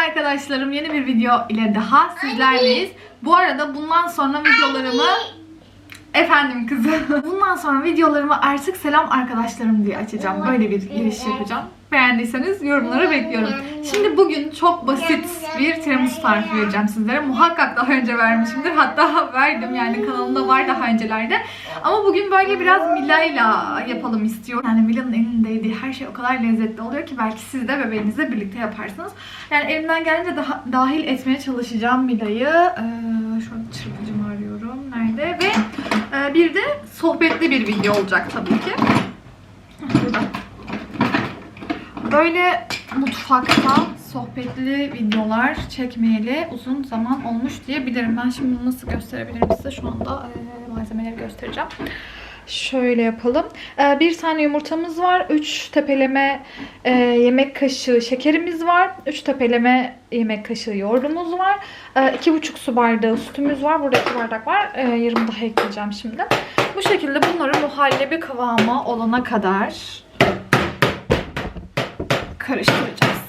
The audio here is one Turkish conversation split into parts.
arkadaşlarım yeni bir video ile daha sizlerleyiz. Bu arada bundan sonra videolarımı Efendim kızım. Bundan sonra videolarımı artık selam arkadaşlarım diye açacağım. Böyle bir giriş yapacağım. Beğendiyseniz yorumlara bekliyorum. Şimdi bugün çok basit bir tiramisu tarifi vereceğim sizlere. Muhakkak daha önce vermişimdir. Hatta verdim yani kanalımda var daha öncelerde. Ama bugün böyle biraz Mila'yla yapalım istiyorum. Yani Mila'nın elindeydiği her şey o kadar lezzetli oluyor ki belki siz de bebeğinizle birlikte yaparsınız. Yani elimden gelince daha, dahil etmeye çalışacağım Mila'yı. Ee, şöyle çırpıcımı arıyorum. Nerede? Ve ee, bir de sohbetli bir video olacak tabii ki. Burada. Böyle mutfakta sohbetli videolar çekmeyeli uzun zaman olmuş diyebilirim. Ben şimdi bunu nasıl gösterebilirim size? Şu anda malzemeleri göstereceğim. Şöyle yapalım. Bir tane yumurtamız var. 3 tepeleme yemek kaşığı şekerimiz var. 3 tepeleme yemek kaşığı yoğurdumuz var. E, 2,5 su bardağı sütümüz var. Burada 2 bardak var. E, yarım daha ekleyeceğim şimdi. Bu şekilde bunları muhallebi kıvamı olana kadar karıştıracağız.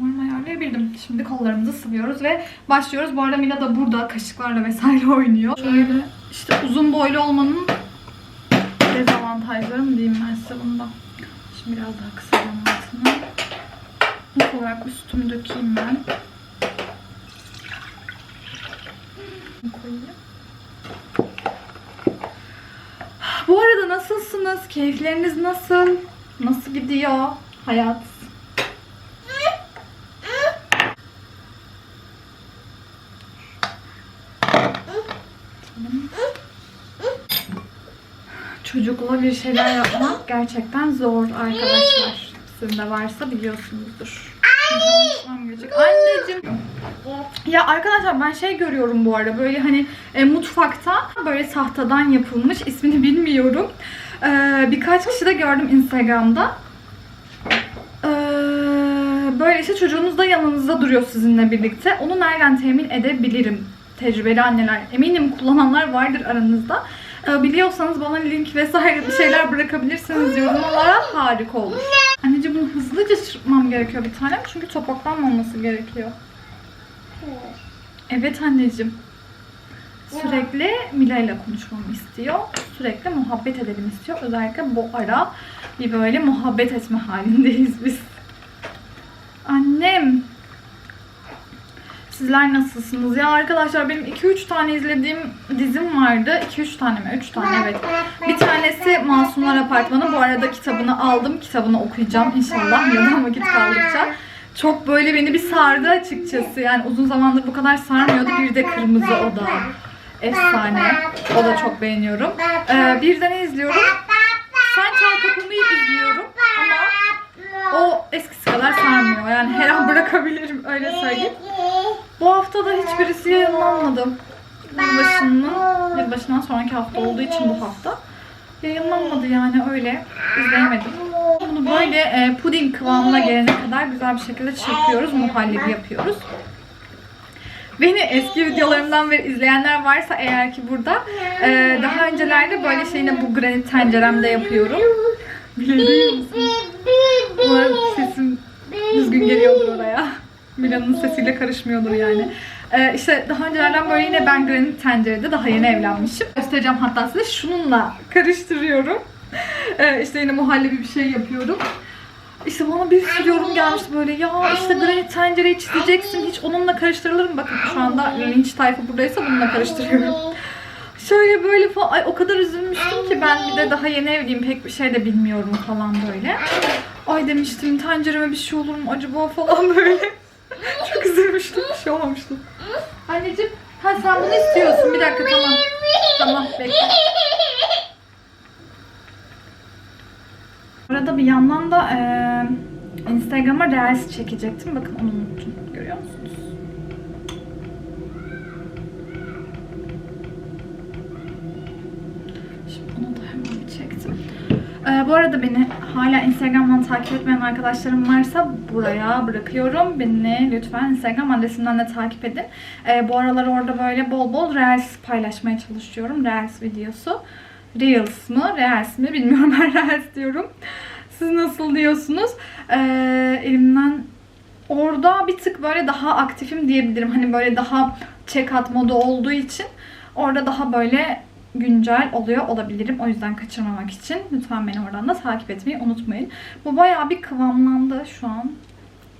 Umarım ayarlayabildim. Şimdi kollarımızı sıvıyoruz ve başlıyoruz. Bu arada Mila da burada kaşıklarla vesaire oynuyor. Şöyle işte uzun boylu olmanın dezavantajları mı diyeyim ben size bunda. Şimdi biraz daha kısacağım altını. İlk olarak bir sütümü dökeyim ben. Koyayım. Bu arada nasılsınız? Keyifleriniz nasıl? Nasıl gidiyor hayat? Çocukla bir şeyler yapmak gerçekten zor arkadaşlar. Sizin de varsa biliyorsunuzdur. Anneciğim. Ya arkadaşlar ben şey görüyorum bu arada böyle hani e, mutfakta böyle tahtadan yapılmış ismini bilmiyorum. E, birkaç kişi de gördüm Instagram'da. E, böyle işte çocuğunuz da yanınızda duruyor sizinle birlikte. Onu nereden temin edebilirim? Tecrübeli anneler. Eminim kullananlar vardır aranızda. E, biliyorsanız bana link vesaire bir şeyler bırakabilirsiniz yorumlara harika olur. Anneciğim bunu hızlıca çırpmam gerekiyor bir tanem çünkü topaklanmaması gerekiyor. Evet anneciğim. Sürekli Mila ile konuşmamı istiyor. Sürekli muhabbet edelim istiyor. Özellikle bu ara bir böyle muhabbet etme halindeyiz biz. Annem. Sizler nasılsınız? Ya arkadaşlar benim 2-3 tane izlediğim dizim vardı. 2-3 tane mi? 3 tane evet. Bir tanesi Masumlar Apartmanı. Bu arada kitabını aldım. Kitabını okuyacağım inşallah. Mila'dan vakit kaldıkça. Çok böyle beni bir sardı açıkçası. Yani uzun zamandır bu kadar sarmıyordu. Bir de Kırmızı Oda. Efsane. O da çok beğeniyorum. Ee, bir de izliyorum? Sen Çal Kapımı'yı izliyorum. Ama o eskisi kadar sarmıyor. Yani her an bırakabilirim öyle söyleyeyim. Bu hafta da hiçbirisi yayınlanmadı. Yılbaşının, yılbaşından sonraki hafta olduğu için bu hafta. Yayınlanmadı yani öyle. izleyemedim. Bunu böyle e, puding kıvamına gelene kadar güzel bir şekilde çırpıyoruz. Muhallebi yapıyoruz. Beni eski videolarımdan beri izleyenler varsa eğer ki burada e, daha öncelerde böyle şey yine bu granit tenceremde yapıyorum. Biliyor musunuz? Umarım sesim düzgün geliyordur oraya. Mila'nın sesiyle karışmıyordur yani. Ee, işte daha öncelerden böyle yine ben granit tencerede daha yeni evlenmişim. Göstereceğim hatta size şununla karıştırıyorum. Ee, işte yine muhallebi bir şey yapıyorum. İşte bana bir sürü yorum gelmişti böyle ya işte granit tencereyi çizeceksin hiç onunla karıştırılır mı? Bakın şu anda linç tayfa buradaysa bununla karıştırıyorum. Şöyle böyle falan ay o kadar üzülmüştüm ki ben bir de daha yeni evliyim pek bir şey de bilmiyorum falan böyle. Ay demiştim tencereme bir şey olur mu acaba falan böyle. Çok üzülmüştüm bir şey olmamıştı. Anneciğim ha sen bunu istiyorsun bir dakika tamam. Tamam bekle. Burada bir yandan da eee Instagram'a Reels çekecektim. Bakın onu unuttum. Görüyor musunuz? Şimdi bunu da hemen çektim. Ee, bu arada beni hala Instagram'dan takip etmeyen arkadaşlarım varsa buraya bırakıyorum. Beni lütfen Instagram adresimden de takip edin. Ee, bu aralar orada böyle bol bol Reels paylaşmaya çalışıyorum. Reels videosu. Reels mı? Reels mi? Bilmiyorum ben Reels diyorum. Siz nasıl diyorsunuz? Ee, elimden orada bir tık böyle daha aktifim diyebilirim. Hani böyle daha check-out modu olduğu için orada daha böyle güncel oluyor olabilirim. O yüzden kaçırmamak için lütfen beni oradan da takip etmeyi unutmayın. Bu bayağı bir kıvamlandı şu an.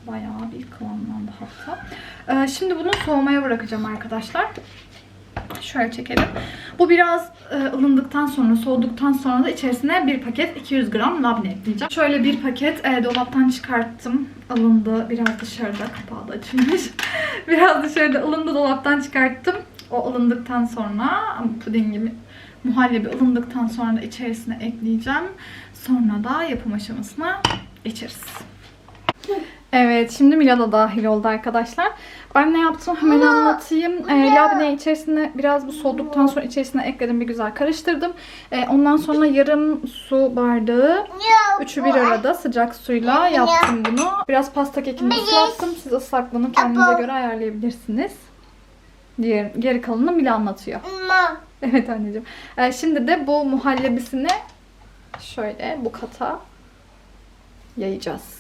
Bayağı bir kıvamlandı hatta. Ee, şimdi bunu soğumaya bırakacağım arkadaşlar. Şöyle çekelim. Bu biraz e, ılındıktan sonra, soğuduktan sonra da içerisine bir paket 200 gram labne ekleyeceğim. Şöyle bir paket e, dolaptan çıkarttım. Alındı. Biraz dışarıda. Kapağı da açılmış. biraz dışarıda ılındı. Dolaptan çıkarttım. O ılındıktan sonra puding gibi muhallebi ılındıktan sonra da içerisine ekleyeceğim. Sonra da yapım aşamasına geçeriz. Evet, şimdi Mila da dahil oldu arkadaşlar. Ben ne yaptım hemen anlatayım. E, labne içerisine biraz bu soğuduktan sonra içerisine ekledim bir güzel karıştırdım. E, ondan sonra yarım su bardağı Üçü bir arada sıcak suyla yaptım bunu. Biraz pasta kekini ıslattım. Siz ıslaklığını kendinize göre ayarlayabilirsiniz. Diğer, geri kalanını Mila anlatıyor. Evet anneciğim. Ee, şimdi de bu muhallebisini şöyle bu kata yayacağız.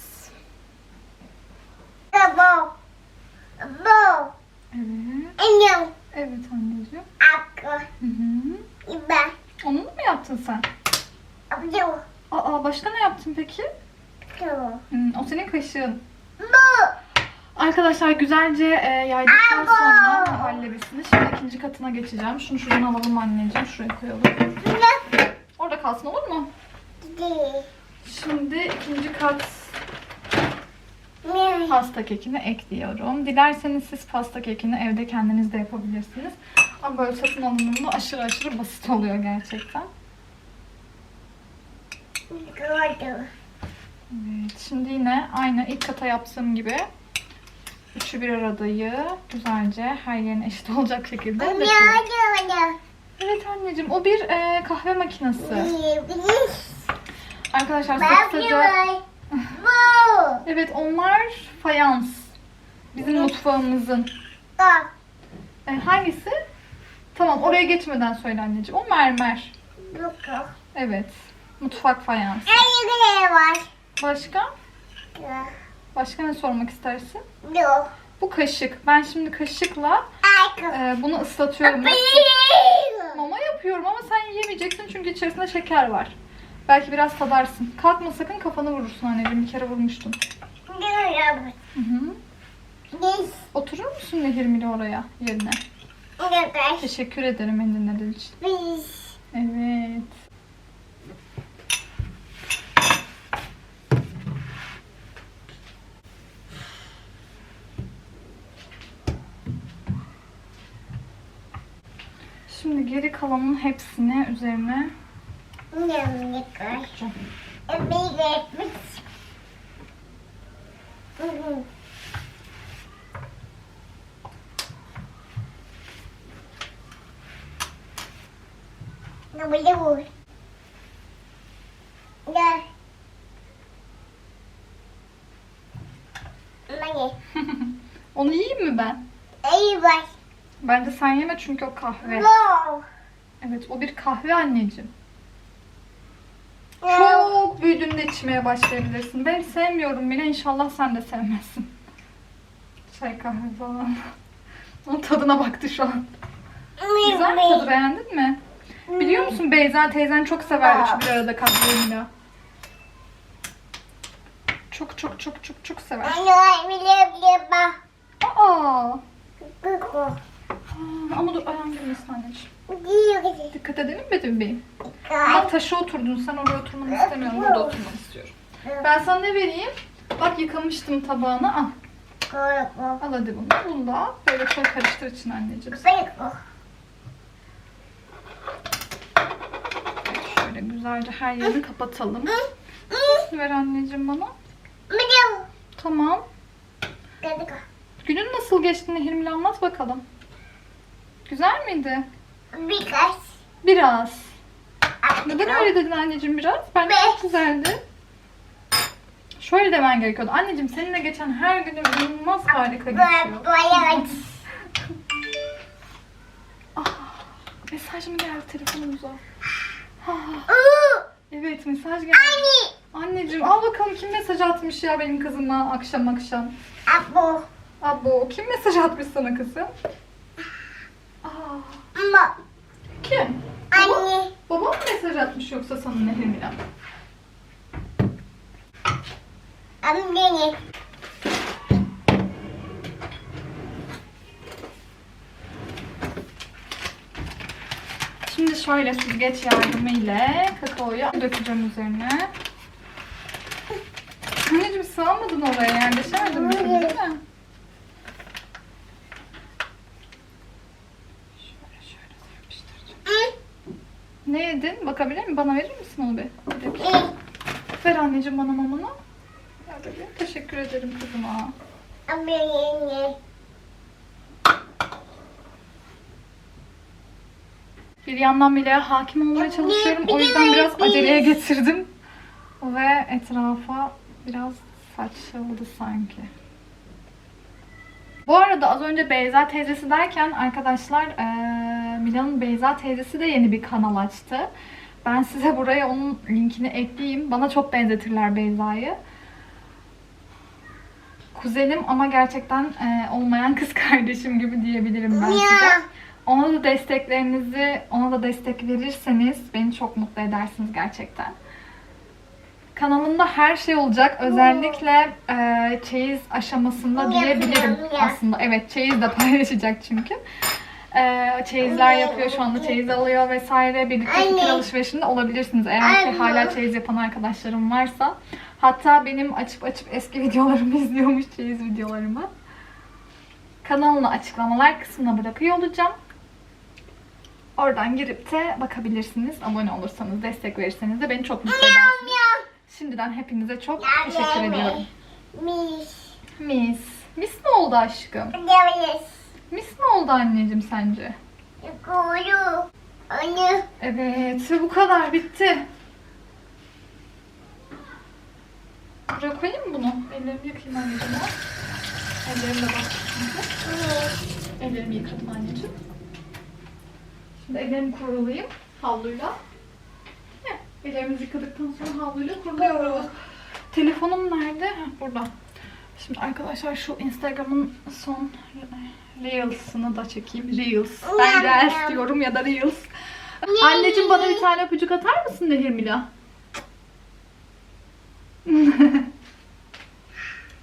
Evet. Evet anneciğim. Hı hı. Onu mu yaptın sen? Aa başka ne yaptın peki? Hmm, o senin kaşığın. Arkadaşlar güzelce e, yaydıktan sonra muhallebisini şimdi ikinci katına geçeceğim. Şunu şuradan alalım anneciğim. Şuraya koyalım. Orada kalsın olur mu? Şimdi ikinci kat pasta kekini ekliyorum. Dilerseniz siz pasta kekini evde kendiniz de yapabilirsiniz. Ama böyle satın alınımda aşırı aşırı basit oluyor gerçekten. Evet, şimdi yine aynı ilk kata yaptığım gibi üçü bir aradayı güzelce her yerine eşit olacak şekilde döküyorum. Evet anneciğim o bir e, kahve makinesi. Arkadaşlar kısaca evet onlar fayans. Bizim mutfağımızın. E, hangisi? Tamam oraya geçmeden söyle anneciğim. O mermer. Evet. Mutfak fayans. Başka? Başka ne sormak istersin? Bu kaşık. Ben şimdi kaşıkla e, bunu ıslatıyorum. Mama yapıyorum ama sen yiyemeyeceksin çünkü içerisinde şeker var. Belki biraz tadarsın. Kalkma sakın kafanı vurursun anneciğim. Bir kere vurmuştun. Hı hı. Oturur musun Nehir Mili oraya yerine? Teşekkür ederim beni dinlediğin için. Evet. Şimdi geri kalanın hepsini üzerine dökeceğim. Onu yiyeyim mi ben? Bence sen yeme çünkü o kahve. Evet o bir kahve anneciğim. Çok büyüdüğünde içmeye başlayabilirsin. Ben sevmiyorum bile inşallah sen de sevmezsin. Çay kahve falan. Onun tadına baktı şu an. Güzel mi tadı beğendin mi? Biliyor musun Beyza teyzen çok sever üçü bir arada Mila. Çok çok çok çok çok sever. Aa, ama dur ayağım girmesin anneciğim. Dikkat edelim mi bebeğim? Bak taşa oturdun sen oraya oturmanı istemiyorum. Burada oturmanı istiyorum. Ben sana ne vereyim? Bak yıkamıştım tabağını. Al. Al hadi bunu. Bunu da al. Böyle çok karıştır için anneciğim. Şöyle güzelce her yerini kapatalım. Ver anneciğim bana. Tamam. Günün nasıl geçti Nehirmil anlat bakalım. Güzel miydi? Biraz. Neden öyle dedin anneciğim biraz? Bence çok güzeldi. Şöyle demen gerekiyordu. Anneciğim seninle geçen her günüm inanılmaz harika geçiyor. Ah, mesaj mı geldi telefonumuza? Ah, evet mesaj geldi. Anneciğim al bakalım kim mesaj atmış ya benim kızıma akşam akşam. Abu. Abo kim mesaj atmış sana kızım? Aa, Ama. Kim? Anne. Babam mı mesaj atmış yoksa sana Nehir Mila? Anne. Şimdi şöyle süzgeç yardımıyla kakaoyu dökeceğim üzerine. Anneciğim sığamadın oraya yerleşemedin mi? Değil mi? Şöyle şöyle yapıştıracağım. Ne yedin? Bakabilir miyim? Bana verir misin onu dakika. Ver anneciğim bana mamunu. Ver bebeğim. Teşekkür ederim kızıma. Bir yandan bile hakim olmaya çalışıyorum. O yüzden biraz aceleye getirdim. Ve etrafa biraz saçıldı sanki. Bu arada az önce Beyza teyzesi derken arkadaşlar eee Mila'nın Beyza teyzesi de yeni bir kanal açtı. Ben size buraya onun linkini ekleyeyim. Bana çok benzetirler Beyza'yı. Kuzenim ama gerçekten eee, olmayan kız kardeşim gibi diyebilirim ben size. Ona da desteklerinizi, ona da destek verirseniz beni çok mutlu edersiniz gerçekten. Kanalımda her şey olacak. Özellikle e, çeyiz aşamasında diyebilirim aslında. Evet çeyiz de paylaşacak çünkü. E, çeyizler yapıyor şu anda çeyiz alıyor vesaire. Birlikte fikir alışverişinde olabilirsiniz. Eğer ki Anne. hala çeyiz yapan arkadaşlarım varsa. Hatta benim açıp açıp eski videolarımı izliyormuş çeyiz videolarımı. Kanalını açıklamalar kısmına bırakıyor olacağım. Oradan girip de bakabilirsiniz. Abone olursanız, destek verirseniz de beni çok mutlu edersiniz. Şimdiden hepinize çok teşekkür ediyorum. Mis. Mis. Mis mi oldu aşkım? Yes. Mis mi oldu anneciğim sence? Kuru. Anne. Evet ve bu kadar bitti. Buraya koyayım mı bunu? Ellerimi yıkayayım anneciğim. ya. Ellerim de bak. Ellerimi yıkadım anneciğim. Şimdi ellerimi kurulayayım havluyla. Heh, Ellerimizi yıkadıktan sonra havluyla kuruluyoruz. Telefonum nerede? Heh, burada. Şimdi arkadaşlar şu Instagram'ın son Reels'ını da çekeyim. Reels. Ben Reels diyorum ya da Reels. Anneciğim bana bir tane öpücük atar mısın Nehir Mila?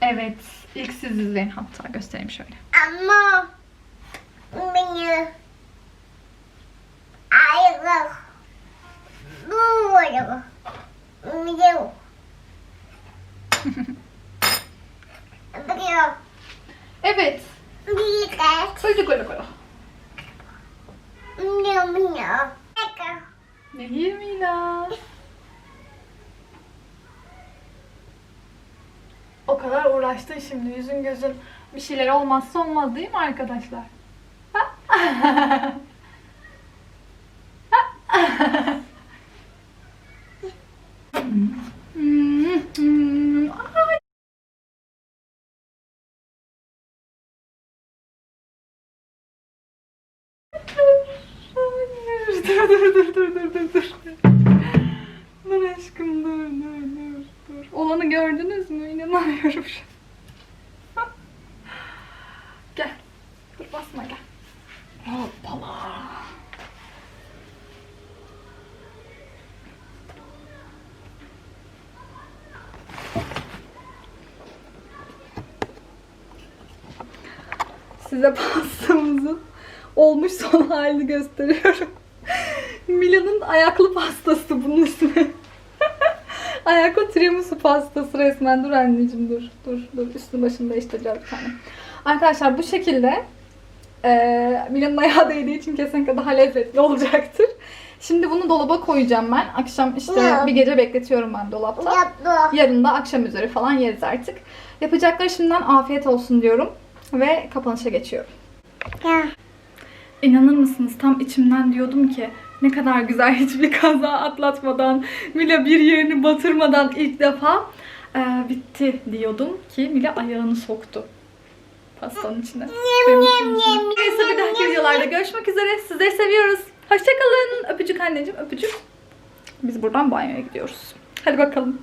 evet. ilk siz izleyin hatta göstereyim şöyle. Ama. Beni. Ayrı. Doğru. Biliyor. Evet. Koyduk. Biliyor. Biliyor. Nehir Mila. O kadar uğraştın şimdi yüzün gözün bir şeyler olmazsa olmaz değil mi arkadaşlar? Ha? Hmm, hmm. Ay. Hayır. Dur dur dur dur dur dur dur. Aşkım dur dur dur dur. Olanı gördünüz mü? İnanamıyorum şu an. Gel. Dur basma gel. Hoppala. Size pastamızın olmuş son halini gösteriyorum. Mila'nın ayaklı pastası bunun ismi. ayaklı tiramisu pastası resmen. Dur anneciğim dur. Dur dur. Üstü başını değiştireceğiz bir tane. Arkadaşlar bu şekilde eee Mila'nın ayağı değdiği için kesinlikle daha lezzetli olacaktır. Şimdi bunu dolaba koyacağım ben. Akşam işte Ya. bir gece bekletiyorum ben dolapta. Yaptı. Yarın da akşam üzeri falan yeriz artık. Yapacakları şimdiden afiyet olsun diyorum. Ve kapanışa geçiyorum. Ya. İnanır mısınız tam içimden diyordum ki ne kadar güzel hiçbir kaza atlatmadan Mila bir yerini batırmadan ilk defa e, bitti diyordum ki Mila ayağını soktu pastanın içine. Neyse bir dahaki videolarda görüşmek üzere. Sizleri seviyoruz. Hoşçakalın. Öpücük anneciğim öpücük. Biz buradan banyoya gidiyoruz. Hadi bakalım.